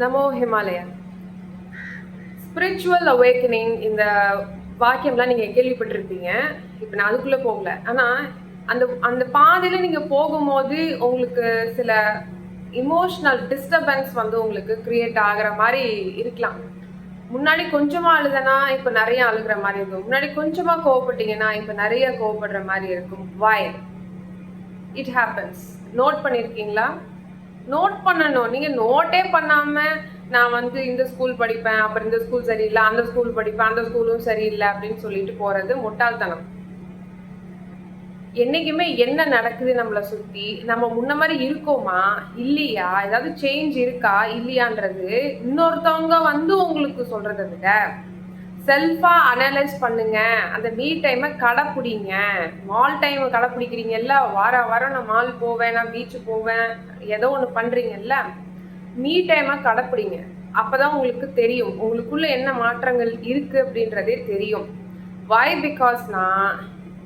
நமோ Himalaya spiritual awakening இந்த வாக்கியம்லாம் நீங்கள் கேள்விப்பட்டிருப்பீங்க. இப்போ நான் அதுக்குள்ளே போகல. ஆனால் அந்த அந்த பாதையில் நீங்கள் போகும்போது உங்களுக்கு சில இமோஷனல் டிஸ்டர்பன்ஸ் வந்து உங்களுக்கு கிரியேட் ஆகிற மாதிரி இருக்கலாம். முன்னாடி கொஞ்சமாக அழுதனா இப்போ நிறைய அழுகிற மாதிரி இருக்கும். முன்னாடி கொஞ்சமாக கோவப்பட்டீங்கன்னா இப்போ நிறைய கோவப்படுற மாதிரி இருக்கும். வாய் இட் ஹேப்பன்ஸ் நோட் பண்ணியிருக்கீங்களா நோட் பண்ணணும். நீங்கள் நோட்டே பண்ணாமல் நான் வந்து இந்த ஸ்கூல் படிப்பேன் அப்புறம் இந்த ஸ்கூல் சரியில்லை அந்த ஸ்கூல் படிப்பேன் அந்த ஸ்கூலும் சரியில்லை அப்படின்னு சொல்லிட்டு போகிறது முட்டாள்தனம். என்னைக்குமே என்ன நடக்குது நம்மளை சுற்றி நம்ம முன்ன மாதிரி இருக்கோமா? இல்லையா? ஏதாவது சேஞ்ச் இருக்கா? இல்லையான்றது இன்னொருத்தவங்க வந்து உங்களுக்கு சொல்கிறத விட செல்ஃபாக அனலைஸ் பண்ணுங்க. அந்த மீ டைமை கடைப்பிடிங்க. மால் டைமை கடைப்பிடிக்கிறீங்கல்ல வார வாரம் நான் மால் போவேன் நான் பீச்சு போவேன் ஏதோ ஒன்று பண்ணுறீங்கல்ல மீ டைமை கடைப்பிடிங்க. அப்போ தான் உங்களுக்கு தெரியும். உங்களுக்குள்ளே என்ன மாற்றங்கள் இருக்குது அப்படின்றதே தெரியும். வை பிகாஸ்னா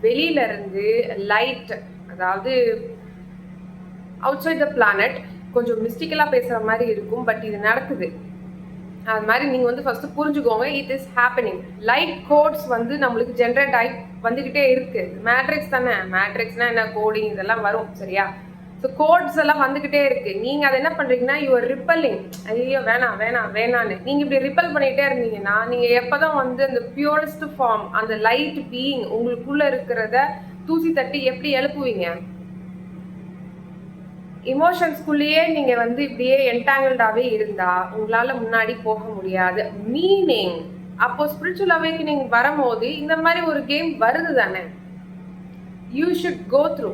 வெளியிலருந்து லைட் அதாவது அவுட் சைட் த பிளானட் கொஞ்சம் மிஸ்டிக்கலாக பேசுகிற மாதிரி இருக்கும் பட் இது நடக்குது. அது மாதிரி நீங்கள் வந்து ஃபஸ்ட்டு புரிஞ்சுக்கோங்க it is happening light gods வந்து நம்மளுக்கு ஜென்ரேட் ஆகி வந்துக்கிட்டே இருக்குது மேட்ரிக்ஸ் தானே? மேட்ரிக்ஸ்னால் என்ன? கோடிங் இதெல்லாம் வரும் சரியா? ஸோ கோட்ஸ் எல்லாம் வந்துக்கிட்டே இருக்குது நீங்கள் அதை என்ன பண்ணுறீங்கன்னா யுவர் ரிப்பல்லிங் ஐயோ வேணாம் வேணாம் வேணான்னு நீங்கள் இப்படி ரிப்பல் பண்ணிகிட்டே இருந்தீங்கன்னா நீங்கள் எப்போ தான் வந்து அந்த பியூரஸ்ட் ஃபார்ம் அந்த லைட் பீயிங் உங்களுக்குள்ளே இருக்கிறத தூசி தட்டி எப்படி எழுப்புவீங்க? இமோஷன்ஸ்குள்ளேயே நீங்கள் வந்து இப்படியே என்டாங்கிள்டாகவே இருந்தால் உங்களால் முன்னாடி போக முடியாது. மீனிங் அப்போ ஸ்பிரிச்சுவல் அவேக்கனிங் வரும்போது இந்த மாதிரி ஒரு கேம் வருது தானே? You should go through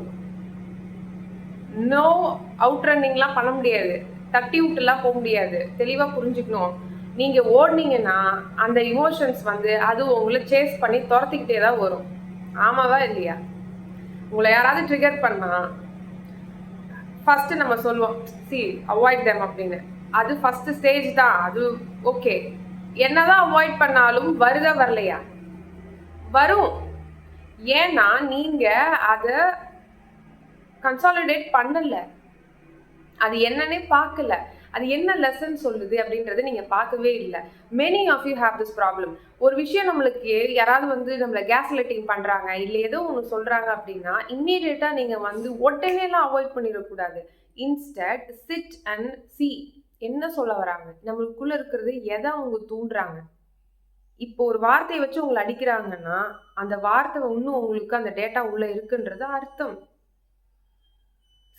no out ரன்னிங்லாம் பண்ண முடியாது. தட்டி விட்டுலாம் போக முடியாது. தெளிவாக புரிஞ்சுக்கணும். நீங்கள் ஓடுனீங்கன்னா அந்த இமோஷன்ஸ் வந்து அது உங்களை சேஸ் பண்ணி துரத்திக்கிட்டே தான் வரும். ஆமாவா இல்லையா? உங்களை யாராவது ட்ரிகர் பண்ணால் ஃபர்ஸ்ட் நம்ம சொல்லுவோம் சி அவாய்ட் தெம் அப்படின்னு. அது ஃபர்ஸ்ட் ஸ்டேஜ் தான் அது ஓகே என்னதான் அவாய்ட் பண்ணாலும் வருதா வரலையா? வரும். ஏன்னா நீங்க அதை கன்சாலிடேட் பண்ணல. அது என்னன்னே பார்க்கல. அது என்ன லெசன் சொல்லுது அப்படின்றத நீங்கள் பார்க்கவே இல்லை. Many of you have this problem ஒரு விஷயம் நம்மளுக்கு யாராவது வந்து நம்மளை கேஸ் லைட்டிங் பண்ணுறாங்க இல்லை ஏதோ ஒன்று சொல்கிறாங்க அப்படின்னா இம்மீடியட்டாக நீங்கள் வந்து உடனேலாம் அவாய்ட் பண்ணிடக்கூடாது. இன்ஸ்டட் சிட் அண்ட் சி என்ன சொல்ல வராங்க? நம்மளுக்குள்ள இருக்கிறது எதை அவங்க தூண்டுறாங்க? இப்போ ஒரு வார்த்தையை வச்சு உங்களை அடிக்கிறாங்கன்னா அந்த வார்த்தை இன்னும் உங்களுக்கு அந்த டேட்டா உள்ள இருக்குன்றது அர்த்தம்.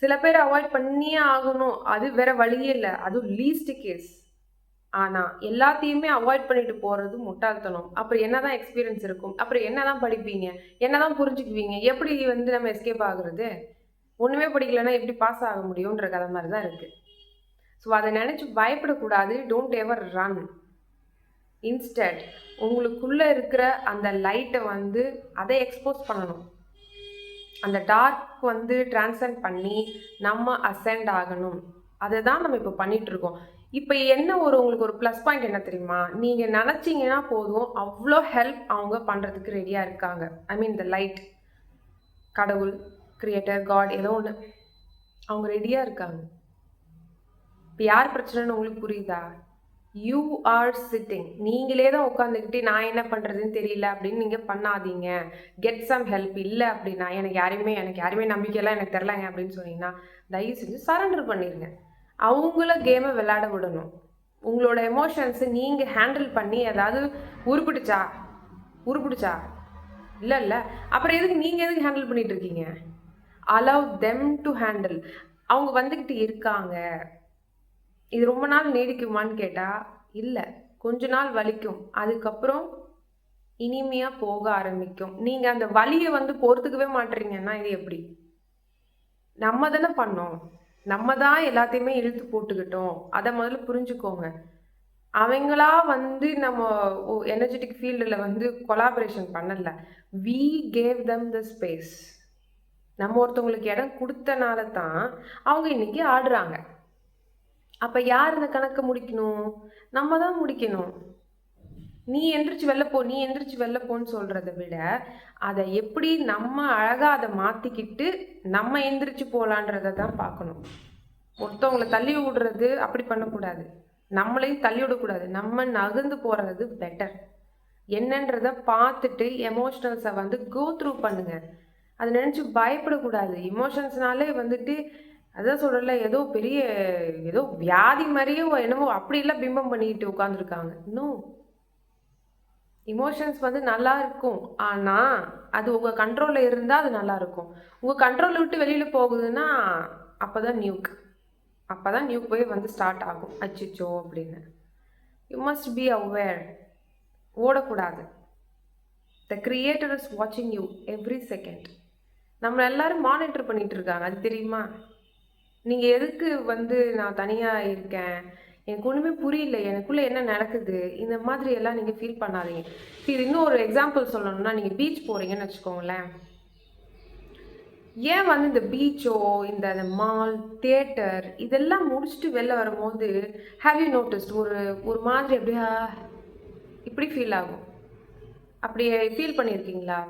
சில பேர் அவாய்ட் பண்ணியே ஆகணும். அது வேற வழியே இல்லை. அது லீஸ்ட் கேஸ் ஆனால் எல்லாத்தையுமே அவாய்ட் பண்ணிட்டு போகிறது முட்டாள்தனம். அப்புறம் என்ன தான் எக்ஸ்பீரியன்ஸ் இருக்கும்? அப்புறம் என்னதான் படிப்பீங்க? என்னதான் புரிஞ்சுக்குவீங்க? எப்படி வந்து நம்ம எஸ்கேப் ஆகுறது? ஒன்றுமே படிக்கலைன்னா எப்படி பாஸ் ஆக முடியுன்ற கதை மாதிரி தான் இருக்குது ஸோ அதை நினச்சி பயப்படக்கூடாது. டோன்ட் எவர் ரன் இன்ஸ்டட் உங்களுக்குள்ளே இருக்கிற அந்த லைட்டை வந்து அதை எக்ஸ்போஸ் பண்ணணும். அந்த டார்க் வந்து டிரான்சென்ட் பண்ணி நம்ம அசெண்ட் ஆகணும். அதை தான் நம்ம இப்போ பண்ணிட்டு இருக்கோம் இப்போ என்ன ஒரு உங்களுக்கு ஒரு ப்ளஸ் பாயிண்ட் என்ன தெரியுமா? நீங்கள் நினச்சிங்கன்னா போதும். அவ்வளோ ஹெல்ப் அவங்க பண்ணுறதுக்கு ரெடியாக இருக்காங்க. ஐ மீன் த லைட் கடவுள் கிரியேட்டர் காட் ஏதோ ஒன்று அவங்க ரெடியாக இருக்காங்க. இப்போ யார் பிரச்சனைன்னு உங்களுக்கு புரியுதா? யூ ஆர் சிட்டிங் நீங்களே தான் உட்காந்துக்கிட்டு நான் என்ன பண்ணுறதுன்னு தெரியல அப்படின்னு நீங்கள் பண்ணாதீங்க. கெட் சம் ஹெல்ப் இல்லை அப்படின்னா எனக்கு யாரையுமே எனக்கு யாருமே நம்பிக்கையெல்லாம் எனக்கு தெரிலங்க அப்படின்னு சொன்னீங்கன்னா தயவு செஞ்சு சரண்டர் பண்ணிடுங்க அவங்கள கேமை விளையாட விடணும். உங்களோட எமோஷன்ஸை நீங்கள் ஹேண்டில் பண்ணி ஏதாவது உருப்பிடுச்சா? உருப்பிடுச்சா? இல்லை இல்லை. அப்புறம் எதுக்கு நீங்கள் எதுக்கு ஹேண்டில் பண்ணிகிட்டு இருக்கீங்க? அலவ் தெம் டு ஹேண்டில் அவங்க வந்துக்கிட்டு இருக்காங்க. இது ரொம்ப நாள் நீடிக்குமான்னு கேட்டால் இல்லை. கொஞ்ச நாள் வலிக்கும். அதுக்கப்புறம் இனிமையாக போக ஆரம்பிக்கும். நீங்கள் அந்த வலியை வந்து பொறுத்துக்கவே மாட்டுறீங்கன்னா இது எப்படி? நம்ம தானே பண்ணோம். நம்ம தான் எல்லாத்தையுமே இழுத்து போட்டுக்கிட்டோம். அதை முதல்ல புரிஞ்சுக்கோங்க. அவங்களா வந்து நம்ம எனர்ஜெட்டிக் ஃபீல்டில் வந்து கொலாபரேஷன் பண்ணல. We gave them the space நம்ம ஒருத்தவங்களுக்கு இடம் கொடுத்தனால தான் அவங்க இன்னைக்கு ஆடுறாங்க. அப்போ யார் இந்த கணக்கை முடிக்கணும்? நம்ம தான் முடிக்கணும். நீ எந்திரிச்சு வெளில போ நீ எந்திரிச்சு வெளில போன்னு சொல்கிறத விட அதை எப்படி நம்ம அழகாக அதை மாற்றிக்கிட்டு நம்ம எந்திரிச்சு போகலான்றதை தான் பார்க்கணும். ஒருத்தவங்களை தள்ளி விடுறது அப்படி பண்ணக்கூடாது. நம்மளையும் தள்ளி விடக்கூடாது. நம்ம நகர்ந்து போகிறது பெட்டர் என்னன்றத பார்த்துட்டு எமோஷ்னல்ஸை வந்து கோ த்ரூ பண்ணுங்க. அதை நினச்சி பயப்படக்கூடாது. இமோஷன்ஸ்னாலே வந்துட்டு அதான் சொல்கிறல ஏதோ பெரிய ஏதோ வியாதி மாதிரியே என்னமோ அப்படிலாம் பிம்பம் பண்ணிக்கிட்டு உட்காந்துருக்காங்க இன்னும் இமோஷன்ஸ் வந்து நல்லா இருக்கும். ஆனால் அது உங்கள் கண்ட்ரோலில் இருந்தால் அது நல்லா இருக்கும். உங்கள் கண்ட்ரோலை விட்டு வெளியில் போகுதுன்னா அப்போ தான் நியூக் அப்போ தான் நியூக் போய் வந்து ஸ்டார்ட் ஆகும். அச்சிச்சோ அப்படின்னு. யூ மஸ்ட் பி அவேர் ஓடக்கூடாது. த கிரியேட்டர் இஸ் வாட்சிங் யூ எவ்ரி செகண்ட் நம்ம எல்லாரும் மானிட்டர் பண்ணிட்டு இருக்காங்க. அது தெரியுமா? நீங்கள் எதுக்கு வந்து நான் தனியாக இருக்கேன்? எனக்கு ஒன்றுமே புரியல. எனக்குள்ளே என்ன நடக்குது? இந்த மாதிரி எல்லாம் நீங்கள் ஃபீல் பண்ணாதீங்க. இது இன்னும் ஒரு எக்ஸாம்பிள் சொல்லணும்னா நீங்கள் பீச் போகிறீங்கன்னு வச்சுக்கோங்களேன். ஏன் வந்து இந்த பீச்சோ இந்த மால் தியேட்டர் இதெல்லாம் முடிச்சுட்டு வெளில வரும்போது ஹாவ் யூ நோட்டிஸ்ட் ஒரு ஒரு மாதிரி அப்படியா இப்படி ஃபீல் ஆகும். அப்படியே ஃபீல் பண்ணியிருக்கீங்களா?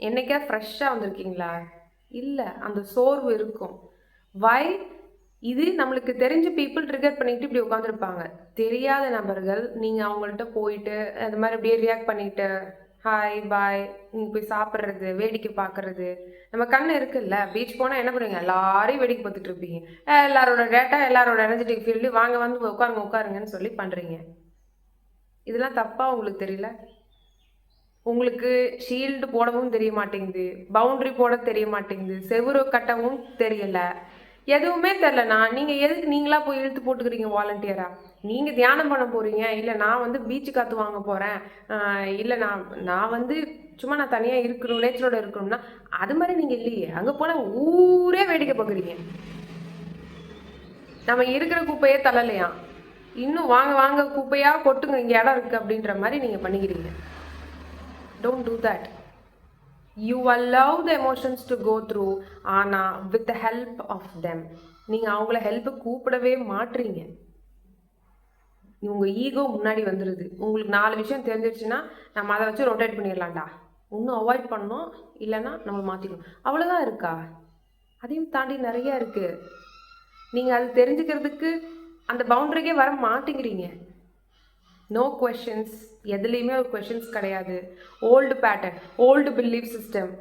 என்னைக்கா ஃப்ரெஷ்ஷாக வந்திருக்கீங்களா? இல்லை அந்த சோர்வு இருக்கும். வை இது நம்மளுக்கு தெரிஞ்ச பீப்புள் ட்ரிகர் பண்ணிட்டு இப்படி உட்காந்துருப்பாங்க தெரியாத நபர்கள் நீங்கள் அவங்கள்ட்ட போயிட்டு அது மாதிரி அப்படியே ரியாக்ட் பண்ணிட்டு ஹாய் பாய் நீங்கள் போய் சாப்பிட்றது வேடிக்கை பார்க்குறது. நம்ம கண்ணு இருக்குல்ல பீச் போனால் என்ன பண்ணுவீங்க? எல்லாரையும் வேடிக்கை பார்த்துட்டு இருப்பீங்க. எல்லாரோட டேட்டா எல்லாரோட எனர்ஜெட்டிக் ஃபீல்டு வாங்க வந்து உட்காருங்க உட்காருங்கன்னு சொல்லி பண்ணுறீங்க இதெல்லாம் தப்பாக உங்களுக்கு தெரியல? உங்களுக்கு ஷீல்டு போடவும் தெரிய மாட்டேங்குது பவுண்டரி போட தெரிய மாட்டேங்குது செவுரு கட்டவும் தெரியலை. எதுவுமே தெரிலண்ணா நீங்கள் எதுக்கு நீங்களாக போய் இழுத்து போட்டுக்கிறீங்க வாலண்டியராக நீங்கள் தியானம் பண்ண போகிறீங்க இல்லை நான் வந்து பீச்சு காற்று வாங்க போகிறேன் இல்லை நான் நான் வந்து சும்மா நான் தனியாக இருக்கணும் நேச்சரோட இருக்கணும்னா அது மாதிரி நீங்கள் இல்லையே. அங்கே போனால் ஊரே வேடிக்கை பார்க்குறீங்க. நம்ம இருக்கிற குப்பையே தள்ளலையா? இன்னும் வாங்க வாங்க குப்பையாக கொட்டுங்க இங்கே இடம் இருக்குது அப்படின்ற மாதிரி நீங்கள் பண்ணிக்கிறீங்க. Don't do that you allow the emotions to go through ஆனால் with the help of them நீங்கள் அவங்கள ஹெல்ப்பு கூப்பிடவே மாட்டுறீங்க உங்கள் ஈகோ முன்னாடி வந்துடுது உங்களுக்கு நாலு விஷயம் தெரிஞ்சிருச்சுன்னா நம்ம அதை வச்சு ரொட்டேட் பண்ணிடலாம்டா. இன்னும் அவாய்ட் பண்ணோம் இல்லைன்னா நம்ம மாற்றிக்கணும் அவ்வளோதான் இருக்கா? அதையும் தாண்டி நிறையா இருக்குது நீங்கள் அது தெரிஞ்சுக்கிறதுக்கு அந்த பவுண்டரிக்கே வர மாட்டேங்கிறீங்க. நோ கொஷின்ஸ் எதுலேயுமே ஒரு கொஷின்ஸ் கிடையாது. Old pattern old belief system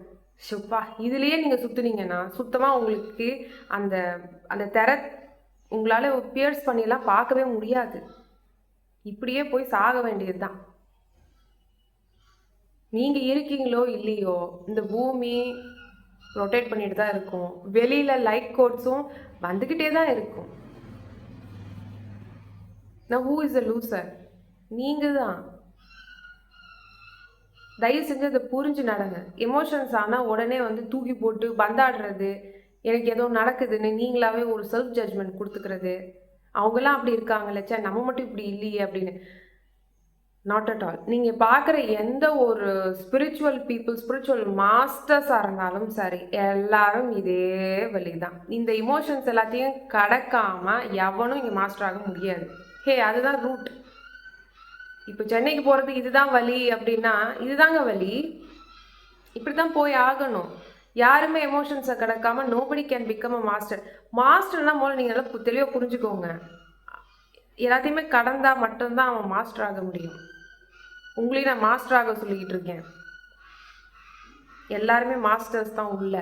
ஷுப்பா இதுலேயே நீங்கள் சுற்றுனீங்கன்னா சுத்தமாக உங்களுக்கு அந்த அந்த திற உங்களால் பியர்ஸ் பண்ணிலாம் பார்க்கவே முடியாது. இப்படியே போய் சாக வேண்டியது தான் நீங்கள் இருக்கீங்களோ இல்லையோ இந்த பூமி ரொட்டேட் பண்ணிட்டு தான் இருக்கும். வெளியில் லைட் கோட்ஸும் வந்துக்கிட்டே தான் இருக்கும். நான் ஹூ இஸ் அ லூசர் நீங்கள் தான் தயவு செஞ்சு அதை புரிஞ்சு நடங்க. எமோஷன்ஸ் ஆனால் உடனே வந்து தூக்கி போட்டு பந்தாடுறது எனக்கு ஏதோ நடக்குதுன்னு நீங்களாவே ஒரு செல்ஃப் ஜட்ஜ்மெண்ட் கொடுத்துக்கிறது. அவங்கெல்லாம் அப்படி இருக்காங்கல்ல ச்சே நம்ம மட்டும் இப்படி இல்லையே அப்படின்னு. நாட் அட் ஆல் நீங்கள் பார்க்குற எந்த ஒரு ஸ்பிரிச்சுவல் பீப்புள் ஸ்பிரிச்சுவல் மாஸ்டர்ஸாக இருந்தாலும் சரி எல்லாரும் இதே வழி தான் இந்த இமோஷன்ஸ் எல்லாத்தையும் கடக்காமல் எவனும் இங்கே மாஸ்டர் ஆக முடியாது. ஹே அதுதான் ரூட் இப்போ சென்னைக்கு போகிறதுக்கு இதுதான் வழி அப்படின்னா இதுதாங்க வழி. இப்படி தான் போய் ஆகணும். யாருமே எமோஷன்ஸை கிடக்காம nobody can become a master மாஸ்டர்னா முதல்ல நீங்கள் எல்லாம் தெளிவாக புரிஞ்சுக்கோங்க. எல்லாத்தையுமே கடந்தால் மட்டும்தான் அவன் மாஸ்டர் ஆக முடியும். உங்களையும் நான் மாஸ்டர் ஆக சொல்லிக்கிட்டு இருக்கேன். எல்லாருமே மாஸ்டர்ஸ் தான் உள்ள.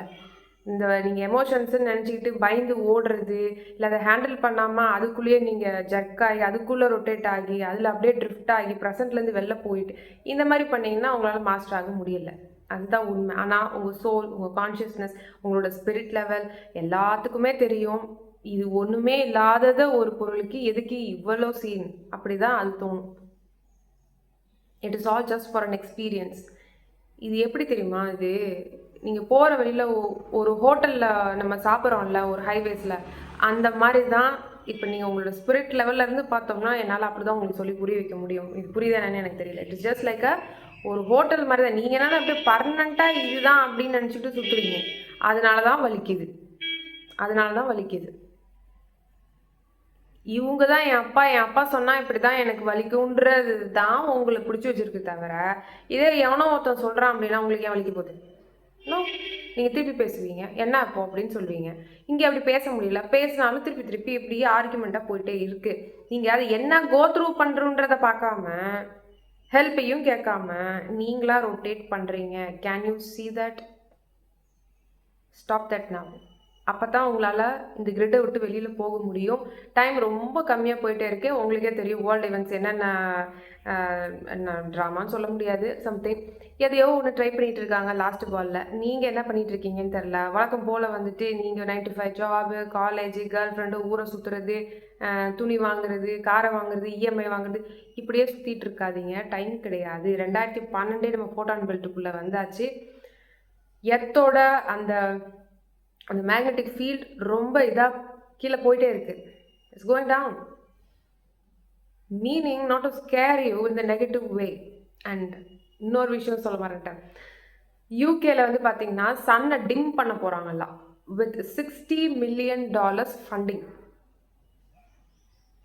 இந்த நீங்கள் எமோஷன்ஸ்ன்னு நினச்சிக்கிட்டு பயந்து ஓடுறது இல்லை அதை ஹேண்டில் பண்ணாமல் அதுக்குள்ளேயே நீங்கள் ஜர்க் ஆகி அதுக்குள்ளே ரொட்டேட் ஆகி அதில் அப்படியே ட்ரிஃப்ட் ஆகி ப்ரெசென்ட்லேருந்து வெளில போயிட்டு இந்த மாதிரி பண்ணிங்கன்னா உங்களால் மாஸ்டர் ஆக முடியல. அதுதான் உண்மை. ஆனால் உங்கள் சோல் உங்கள் கான்ஷியஸ்னஸ் உங்களோட ஸ்பிரிட் லெவல் எல்லாத்துக்குமே தெரியும். இது ஒன்றுமே இல்லாதத ஒரு பொருளுக்கு எதுக்கு இவ்வளோ சீன் அப்படி தான் அது தோணும். It is all just for an experience இது எப்படி தெரியுமா இது? நீங்கள் போகிற வழியில் ஒரு ஹோட்டலில் நம்ம சாப்பிட்றோம்ல ஒரு ஹைவேஸில் அந்த மாதிரி தான் இப்போ நீங்கள் உங்களோட ஸ்பிரிட் லெவல்ல இருந்து பார்த்தோம்னா என்னால் அப்படி தான் உங்களுக்கு சொல்லி புரிய வைக்க முடியும். இது புரியுதா என்னன்னு எனக்கு தெரியல. இட்ஸ் ஜஸ்ட் லைக் அ ஒரு ஹோட்டல் மாதிரி தான் நீங்கள் என்ன அப்படியே பர்மனண்ட்டாக இதுதான் அப்படின்னு நினச்சிட்டு சுற்றுறீங்க அதனால தான் வலிக்குது. அதனால தான் வலிக்குது. இவங்க தான் என் அப்பா என் அப்பா சொன்னால் இப்படி தான் எனக்கு வலிக்குன்றது தான் உங்களுக்கு பிடிச்சி வச்சிருக்கு தவிர இதே எவனோ ஒருத்தன் சொல்கிறான் அப்படின்னா உங்களுக்கு ஏன் வலிக்க போகுது? நோ நீங்கள் திருப்பி பேசுவீங்க. என்ன அப்போ அப்படின்னு சொல்லுவீங்க. இங்கே அப்படி பேச முடியல. பேசினாலும் திருப்பி திருப்பி இப்படியே ஆர்குமெண்ட்டாக போயிட்டே இருக்குது நீங்கள் அதை என்ன கோ த்ரூ பார்க்காம ஹெல்ப்பையும் கேட்காம நீங்களாக ரொட்டேட் பண்ணுறீங்க can you see that stop that நான் அப்போ தான் உங்களால் இந்த கிரிட்டை விட்டு வெளியில் போக முடியும். டைம் ரொம்ப கம்மியாக போயிட்டே இருக்கு. உங்களுக்கே தெரியும் வேர்ல்டு ஈவெண்ட்ஸ் என்னென்ன ட்ராமான்னு சொல்ல முடியாது. சம்திங் எதையோ ஒன்று ட்ரை பண்ணிகிட்டு இருக்காங்க லாஸ்ட் பாலில் நீங்கள் என்ன பண்ணிகிட்டு இருக்கீங்கன்னு தெரில வழக்கம் போல் வந்துட்டு நீங்கள் nine to five job college girl friend ஊரை சுற்றுறது துணி வாங்குறது காரை வாங்குறது இஎம்ஐ வாங்குறது இப்படியே சுற்றிட்டு இருக்காதீங்க. டைம் கிடையாது. ரெண்டாயிரத்தி பன்னெண்டே நம்ம ஃபோட்டான் பெல்ட்டுக்குள்ளே வந்தாச்சு. எத்தோட அந்த அந்த மேக்னெட்டிக் ஃபீல்ட் ரொம்ப இதாக கீழே போயிட்டே இருக்கு. It's going down meaning not to scare you இந்த நெகட்டிவ் வே அண்ட் இன்னொரு விஷயம் சொல்ல மாட்டேன் யூகேல வந்து பார்த்தீங்கன்னா சன்னை டிம் பண்ண போகிறாங்கல்லாம் with sixty million dollars funding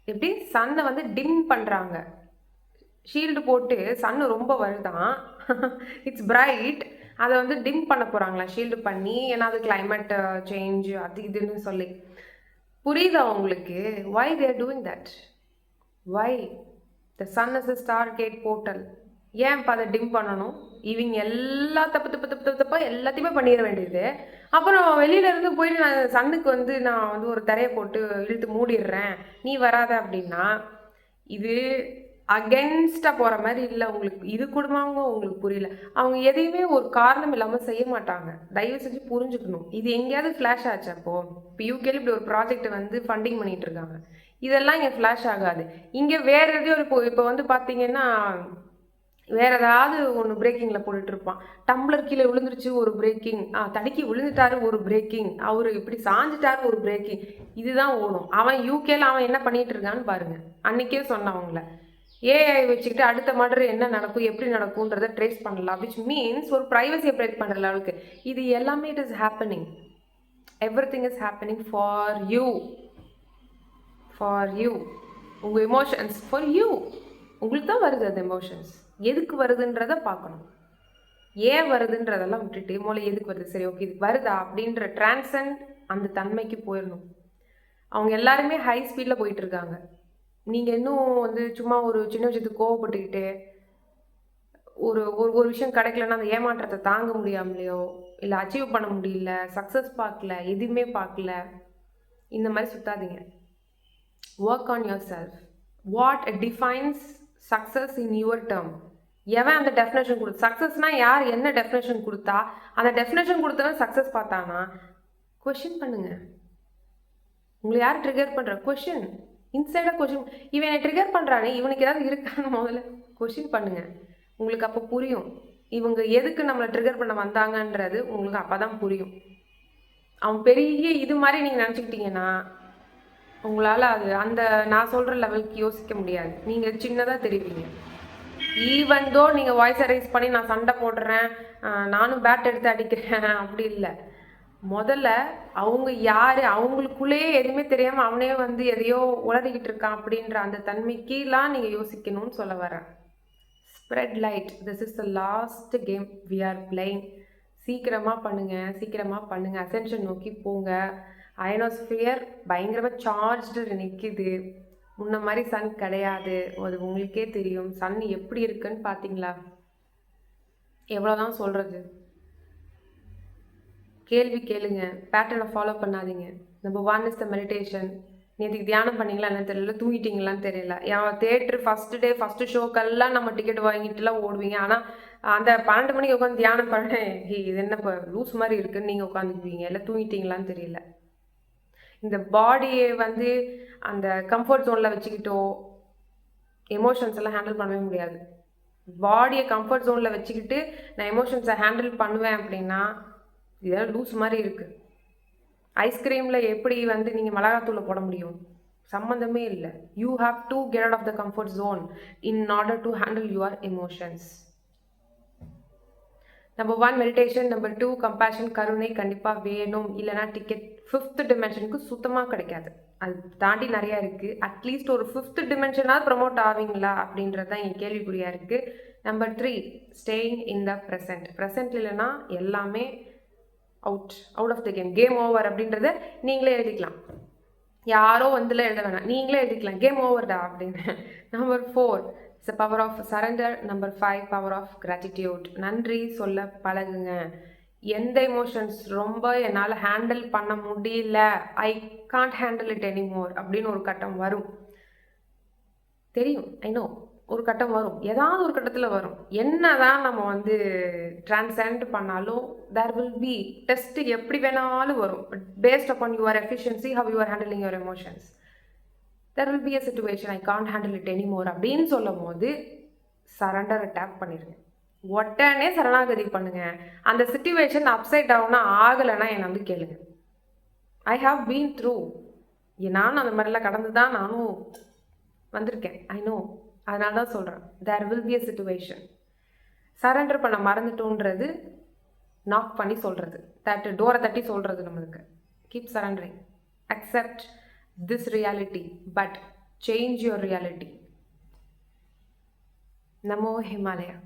எப்படி? சன்னை வந்து டிம் பண்ணுறாங்க ஷீல்டு போட்டு சன்னு ரொம்ப வருதான் இட்ஸ் பிரைட் அதை வந்து டிம் பண்ண போகிறாங்களா ஷீல்டு பண்ணி? ஏன்னா அது கிளைமேட் சேஞ்ச் அது இதுன்னு சொல்லி. புரியுதா உங்களுக்கு? Why they're doing that why the sun is star gate portal ஏன் இப்போ அதை டிம் பண்ணணும்? இவங்க எல்லா தப்பு தப்பு தப்பு தப்பு தப்பா எல்லாத்தையுமே பண்ணிட வேண்டியது. அப்புறம் வெளியில இருந்து போயிட்டு நான் சன்னுக்கு வந்து நான் வந்து ஒரு தரையை போட்டு இழுத்து மூடிடுறேன். நீ வராத அப்படின்னா இது அகென்ஸ்டாக போகிற மாதிரி இல்லை. உங்களுக்கு இது குடும்பங்க உங்களுக்கு புரியல. அவங்க எதையுமே ஒரு காரணம் இல்லாமல் செய்ய மாட்டாங்க. தயவு செஞ்சு புரிஞ்சுக்கணும். இது எங்கேயாவது ஃப்ளாஷ் ஆச்சு அப்போ இப்போ யூகேல இப்படி ஒரு ப்ராஜெக்ட் வந்து ஃபண்டிங் பண்ணிட்டு இருக்காங்க. இதெல்லாம் இங்கே ஃப்ளாஷ் ஆகாது. இங்கே வேற எதையும் இப்போ இப்போ வந்து பார்த்தீங்கன்னா வேற ஏதாவது ஒன்று பிரேக்கிங்கில் போட்டுட்டு இருப்பான். டம்ளர் கீழே விழுந்துருச்சு ஒரு பிரேக்கிங் ஆ தடுக்கி விழுந்துட்டாரு ஒரு பிரேக்கிங் அவர் இப்படி சாஞ்சிட்டாரு ஒரு பிரேக்கிங் இதுதான் ஓடும். அவன் யூகேல அவன் என்ன பண்ணிட்டு இருக்கான்னு பாருங்க. அன்னைக்கே சொன்னான் அவங்கள. ஏஐ வச்சுக்கிட்டு அடுத்த மர்டர் என்ன நடக்கும் எப்படி நடக்கும்ன்றதை ட்ரேஸ் பண்ணலாம். விச் மீன்ஸ் ஒரு ப்ரைவசியை பிரேக் பண்ணுற அளவுக்கு இது எல்லாமே it is happening everything is happening for you for you உங்கள் எமோஷன்ஸ் ஃபார் யூ உங்களுக்கு தான் வருது அந்த எமோஷன்ஸ் எதுக்கு வருதுன்றத பார்க்கணும். ஏன் வருதுன்றதெல்லாம் விட்டுட்டு மூளை எதுக்கு வருது? சரி ஓகே இது வருதா? அப்படின்ற டிரான்சன்ட் அந்த தன்மைக்கு போயிடணும். அவங்க எல்லாருமே ஹை ஸ்பீடில் போயிட்டு இருக்காங்க. நீங்கள் இன்னும் வந்து சும்மா ஒரு சின்ன விஷயத்துக்கு கோவப்பட்டுக்கிட்டு ஒரு ஒரு ஒரு விஷயம் கிடைக்கலன்னா அந்த ஏமாற்றத்தை தாங்க முடியாமலையோ? இல்லை அச்சீவ் பண்ண முடியல சக்ஸஸ் பார்க்கல எதுவுமே பார்க்கல இந்த மாதிரி சுத்தாதீங்க. Work on yourself what defines success in your term எவன் அந்த டெஃபினேஷன் கொடு சக்ஸஸ்னால் யார் என்ன டெஃபினேஷன் கொடுத்தா அந்த டெஃபினேஷன் கொடுத்தவன் சக்ஸஸ் பார்த்தானா? கொஷின் பண்ணுங்க. உங்களை யார் ட்ரிகர் பண்ணுற கொஷின் இன்சைடாக கொஷின் இவன் என்னை ட்ரிகர் பண்ணுறானே இவனுக்கு ஏதாவது இருக்கான்னு முதல்ல கொஷின் பண்ணுங்க. உங்களுக்கு அப்போ புரியும். இவங்க எதுக்கு நம்மளை ட்ரிகர் பண்ண வந்தாங்கன்றது உங்களுக்கு அப்போ தான் புரியும். அவன் பெரிய இது மாதிரி நீங்கள் நினச்சிக்கிட்டீங்கன்னா உங்களால் அது அந்த நான் சொல்கிற லெவலுக்கு யோசிக்க முடியாது. நீங்கள் சின்னதாக தெரிவிங்க. ஈவன் தோ நீங்கள் வாய்ஸை ரைஸ் பண்ணி நான் சண்டை போடுறேன் நானும் பேட் எடுத்து அடிக்கிறேன் அப்படி இல்லை. முதல்ல அவங்க யார்? அவங்களுக்குள்ளேயே எதுவுமே தெரியாமல் அவனே வந்து எதையோ உளறிக்கிட்டு இருக்கான் அப்படின்ற அந்த தன்மைக்கெலாம் நீங்கள் யோசிக்கணும்னு சொல்ல வரேன். Spread light this is the last game we are playing சீக்கிரமாக பண்ணுங்கள் சீக்கிரமாக பண்ணுங்கள் அசென்ஷன் நோக்கி போங்க. அயனோஸ்பியர் பயங்கரமாக சார்ஜ்டு நிற்கிது முன்ன மாதிரி சன் கிடையாது. அது உங்களுக்கே தெரியும். சன் எப்படி இருக்குன்னு பார்த்தீங்களா எவ்வளோதான் சொல்கிறது கேள்வி கேளுங்க. பேட்டர்னை ஃபாலோ பண்ணாதீங்க. நம்ம ஒன் இஸ் த மெடிடேஷன் நேற்றுக்கு தியானம் பண்ணீங்களா என்னன்னு தெரியல தூங்கிட்டீங்களான்னு தெரியல. என் தேட்ரு ஃபஸ்ட்டு டே ஃபஸ்ட்டு ஷோக்கெல்லாம் நம்ம டிக்கெட் வாங்கிட்டுலாம் ஓடுவீங்க. ஆனால் அந்த பன்னெண்டு மணிக்கு உட்காந்து தியானம் பண்ணேன் ஹே இது என்ன இப்போ லூஸ் மாதிரி இருக்குன்னு நீங்கள் உட்காந்துக்குவீங்க இல்லை தூங்கிட்டீங்களான்னு தெரியல. இந்த பாடியை வந்து அந்த கம்ஃபர்ட் ஜோனில் வச்சுக்கிட்டோ எமோஷன்ஸ் எல்லாம் ஹேண்டில் பண்ணவே முடியாது. பாடியை கம்ஃபர்ட் ஜோனில் வச்சுக்கிட்டு நான் எமோஷன்ஸை ஹேண்டில் பண்ணுவேன் அப்படின்னா இதெல்லாம் லூஸ் மாதிரி இருக்குது ஐஸ்கிரீமில் எப்படி வந்து நீங்கள் மிளகாத்தூளை போட முடியும்? சம்மந்தமே இல்லை. You have to get out of the comfort zone in order to handle your emotions number one meditation number two compassion கருணை கண்டிப்பாக வேணும். இல்லைனா டிக்கெட் ஃபிஃப்த் டிமென்ஷனுக்கு சுத்தமாக கிடைக்காது. அது தாண்டி நிறையா இருக்குது அட்லீஸ்ட் ஒரு ஃபிஃப்த் டிமென்ஷனாக ப்ரமோட் ஆவீங்களா? அப்படின்றது தான் என் கேள்விக்குறியாக இருக்குது number three staying in the present present இல்லைன்னா எல்லாமே out out of the game game over அப்படின்றத நீங்களே எழுதிக்கலாம். யாரோ வந்துல எழுத வேணாம். நீங்களே எழுதிக்கலாம். கேம் ஓவர்டா அப்படின்னு. Number four it's power of surrender number five power of gratitude நன்றி சொல்ல பழகுங்க. எந்த எமோஷன்ஸ் ரொம்ப என்னால் ஹேண்டில் பண்ண முடியல. I can't handle it anymore அப்படின்னு ஒரு கட்டம் வரும். தெரியும்? ஐ நோ ஒரு கட்டம் வரும். ஏதாவது ஒரு கட்டத்தில் வரும். என்னதான் நம்ம வந்து டிரான்சென்ட் பண்ணாலும் தேர் வில் பி டெஸ்ட் எப்படி வேணாலும் வரும். But based upon your efficiency how you're handling your emotions there will be a situation I can't handle it anymore அப்படின்னு சொல்லும் போது சரண்டர் டேப் பண்ணிடுங்க உடனே சரணாகதி பண்ணுங்க. அந்த சுச்சுவேஷன் அப்சைட் டவுனாக ஆகலைன்னா என்னை வந்து கேளுங்க. ஐ ஹாவ் பீன் த்ரூ நானும் அந்த மாதிரிலாம் கடந்து தான் நானும் வந்திருக்கேன். ஐ நோ அதனால தான் சொல்கிறேன் there will be a situation surrender பண்ண மறந்துட்டோன்றது நாக் பண்ணி சொல்கிறது தட்டு டோரை தட்டி சொல்கிறது நம்மளுக்கு. Keep surrendering accept this reality but change your reality Namo Himalaya.